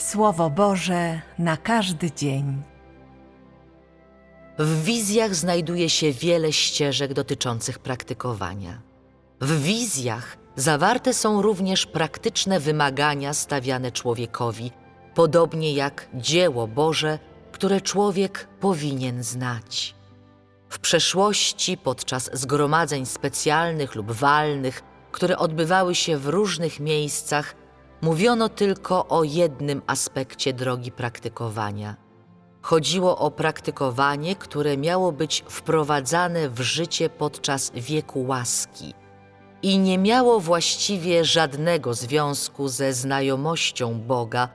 Słowo Boże na każdy dzień. W wizjach znajduje się wiele ścieżek dotyczących praktykowania. W wizjach zawarte są również praktyczne wymagania stawiane człowiekowi, podobnie jak dzieło Boże, które człowiek powinien znać. W przeszłości, podczas zgromadzeń specjalnych lub walnych, które odbywały się w różnych miejscach, mówiono tylko o jednym aspekcie drogi praktykowania. Chodziło o praktykowanie, które miało być wprowadzane w życie podczas wieku łaski i nie miało właściwie żadnego związku ze znajomością Boga,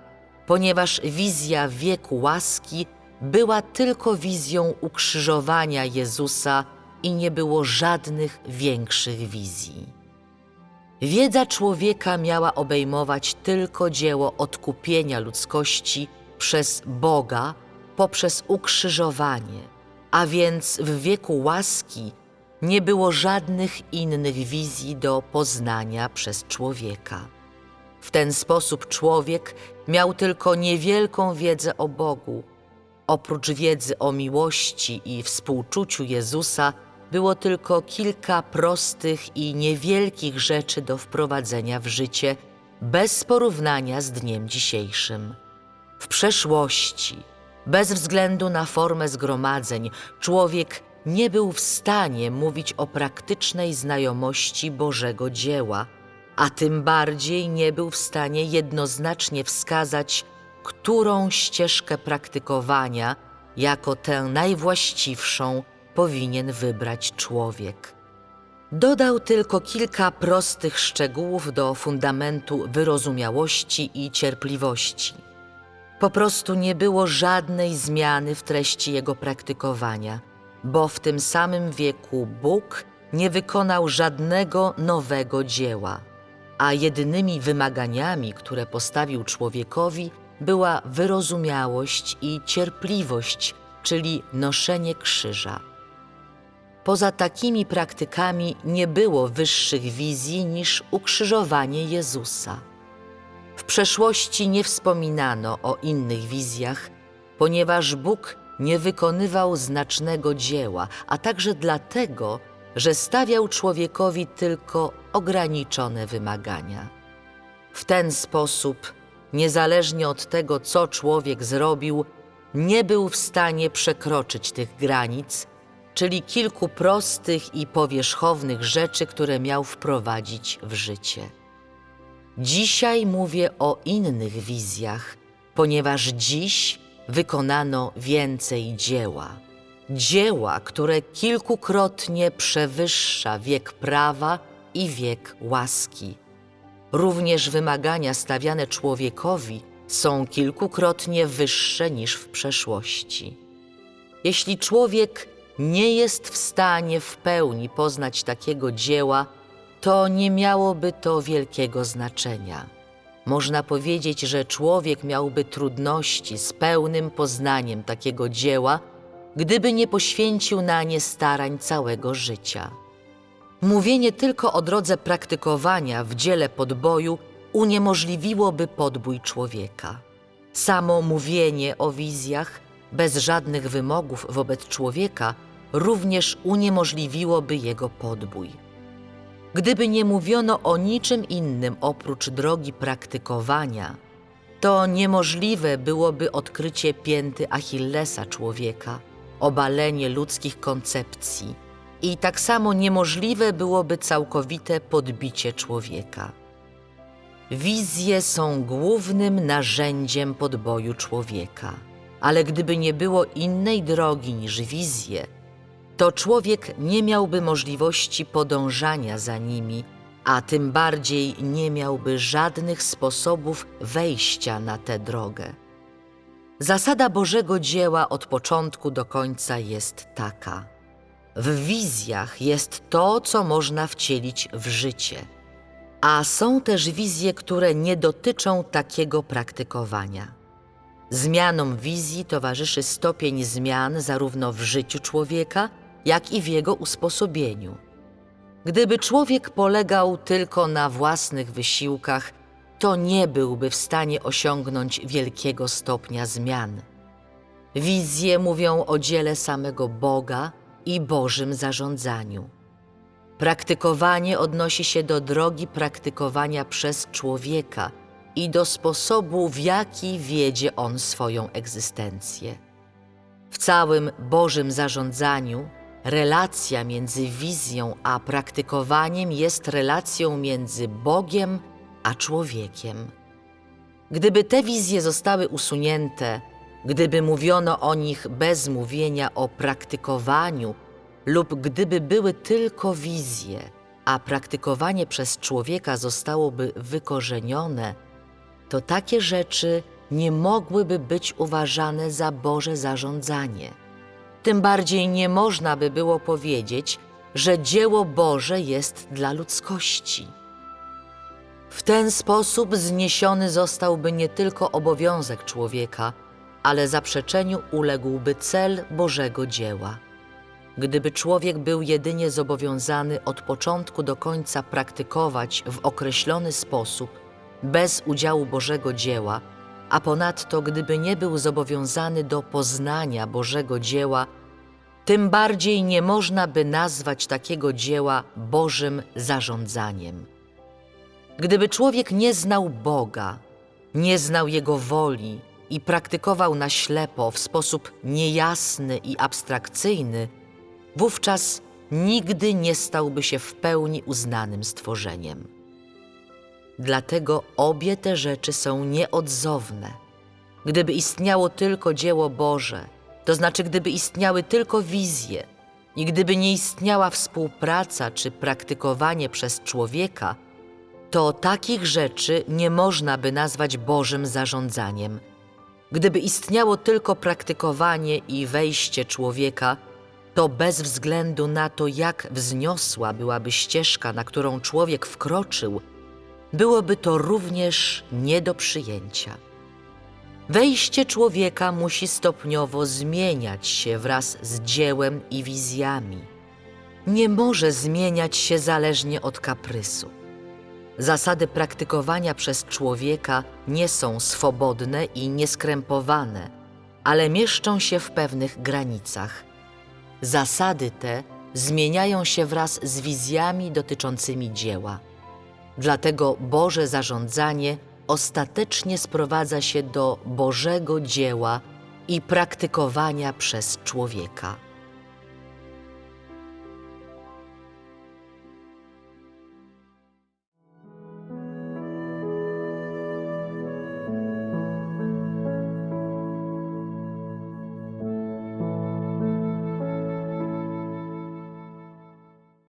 ponieważ wizja wieku łaski była tylko wizją ukrzyżowania Jezusa i nie było żadnych większych wizji. Wiedza człowieka miała obejmować tylko dzieło odkupienia ludzkości przez Boga poprzez ukrzyżowanie, a więc w wieku łaski nie było żadnych innych wizji do poznania przez człowieka. W ten sposób człowiek miał tylko niewielką wiedzę o Bogu. Oprócz wiedzy o miłości i współczuciu Jezusa, było tylko kilka prostych i niewielkich rzeczy do wprowadzenia w życie, bez porównania z dniem dzisiejszym. W przeszłości, bez względu na formę zgromadzeń, człowiek nie był w stanie mówić o praktycznej znajomości Bożego dzieła, a tym bardziej nie był w stanie jednoznacznie wskazać, którą ścieżkę praktykowania jako tę najwłaściwszą powinien wybrać człowiek. Dodał tylko kilka prostych szczegółów do fundamentu wyrozumiałości i cierpliwości. Po prostu nie było żadnej zmiany w treści jego praktykowania, bo w tym samym wieku Bóg nie wykonał żadnego nowego dzieła, a jedynymi wymaganiami, które postawił człowiekowi, była wyrozumiałość i cierpliwość, czyli noszenie krzyża. Poza takimi praktykami nie było wyższych wizji niż ukrzyżowanie Jezusa. W przeszłości nie wspominano o innych wizjach, ponieważ Bóg nie wykonywał znacznego dzieła, a także dlatego, że stawiał człowiekowi tylko ograniczone wymagania. W ten sposób, niezależnie od tego, co człowiek zrobił, nie był w stanie przekroczyć tych granic, czyli kilku prostych i powierzchownych rzeczy, które miał wprowadzić w życie. Dzisiaj mówię o innych wizjach, ponieważ dziś wykonano więcej dzieła. Dzieła, które kilkukrotnie przewyższa wiek prawa i wiek łaski. Również wymagania stawiane człowiekowi są kilkukrotnie wyższe niż w przeszłości. Jeśli człowiek nie jest w stanie w pełni poznać takiego dzieła, to nie miałoby to wielkiego znaczenia. Można powiedzieć, że człowiek miałby trudności z pełnym poznaniem takiego dzieła, gdyby nie poświęcił na nie starań całego życia. Mówienie tylko o drodze praktykowania w dziele podboju uniemożliwiłoby podbój człowieka. Samo mówienie o wizjach bez żadnych wymogów wobec człowieka również uniemożliwiłoby jego podbój. Gdyby nie mówiono o niczym innym oprócz drogi praktykowania, to niemożliwe byłoby odkrycie pięty Achillesa człowieka, obalenie ludzkich koncepcji i tak samo niemożliwe byłoby całkowite podbicie człowieka. Wizje są głównym narzędziem podboju człowieka, ale gdyby nie było innej drogi niż wizje, to człowiek nie miałby możliwości podążania za nimi, a tym bardziej nie miałby żadnych sposobów wejścia na tę drogę. Zasada Bożego dzieła od początku do końca jest taka. W wizjach jest to, co można wcielić w życie, a są też wizje, które nie dotyczą takiego praktykowania. Zmianom wizji towarzyszy stopień zmian zarówno w życiu człowieka, jak i w jego usposobieniu. Gdyby człowiek polegał tylko na własnych wysiłkach, to nie byłby w stanie osiągnąć wielkiego stopnia zmian. Wizje mówią o dziele samego Boga i Bożym zarządzaniu. Praktykowanie odnosi się do drogi praktykowania przez człowieka i do sposobu, w jaki wiedzie on swoją egzystencję. W całym Bożym zarządzaniu relacja między wizją a praktykowaniem jest relacją między Bogiem a człowiekiem. Gdyby te wizje zostały usunięte, gdyby mówiono o nich bez mówienia o praktykowaniu, lub gdyby były tylko wizje, a praktykowanie przez człowieka zostałoby wykorzenione, to takie rzeczy nie mogłyby być uważane za Boże zarządzanie. Tym bardziej nie można by było powiedzieć, że dzieło Boże jest dla ludzkości. W ten sposób zniesiony zostałby nie tylko obowiązek człowieka, ale zaprzeczeniu uległby cel Bożego dzieła. Gdyby człowiek był jedynie zobowiązany od początku do końca praktykować w określony sposób, bez udziału Bożego dzieła, a ponadto gdyby nie był zobowiązany do poznania Bożego dzieła, tym bardziej nie można by nazwać takiego dzieła Bożym zarządzaniem. Gdyby człowiek nie znał Boga, nie znał Jego woli i praktykował na ślepo w sposób niejasny i abstrakcyjny, wówczas nigdy nie stałby się w pełni uznanym stworzeniem. Dlatego obie te rzeczy są nieodzowne. Gdyby istniało tylko dzieło Boże, to znaczy gdyby istniały tylko wizje i gdyby nie istniała współpraca czy praktykowanie przez człowieka, to takich rzeczy nie można by nazwać Bożym zarządzaniem. Gdyby istniało tylko praktykowanie i wejście człowieka, to bez względu na to, jak wzniosła byłaby ścieżka, na którą człowiek wkroczył, byłoby to również nie do przyjęcia. Wejście człowieka musi stopniowo zmieniać się wraz z dziełem i wizjami. Nie może zmieniać się zależnie od kaprysu. Zasady praktykowania przez człowieka nie są swobodne i nieskrępowane, ale mieszczą się w pewnych granicach. Zasady te zmieniają się wraz z wizjami dotyczącymi dzieła. Dlatego Boże zarządzanie ostatecznie sprowadza się do Bożego dzieła i praktykowania przez człowieka.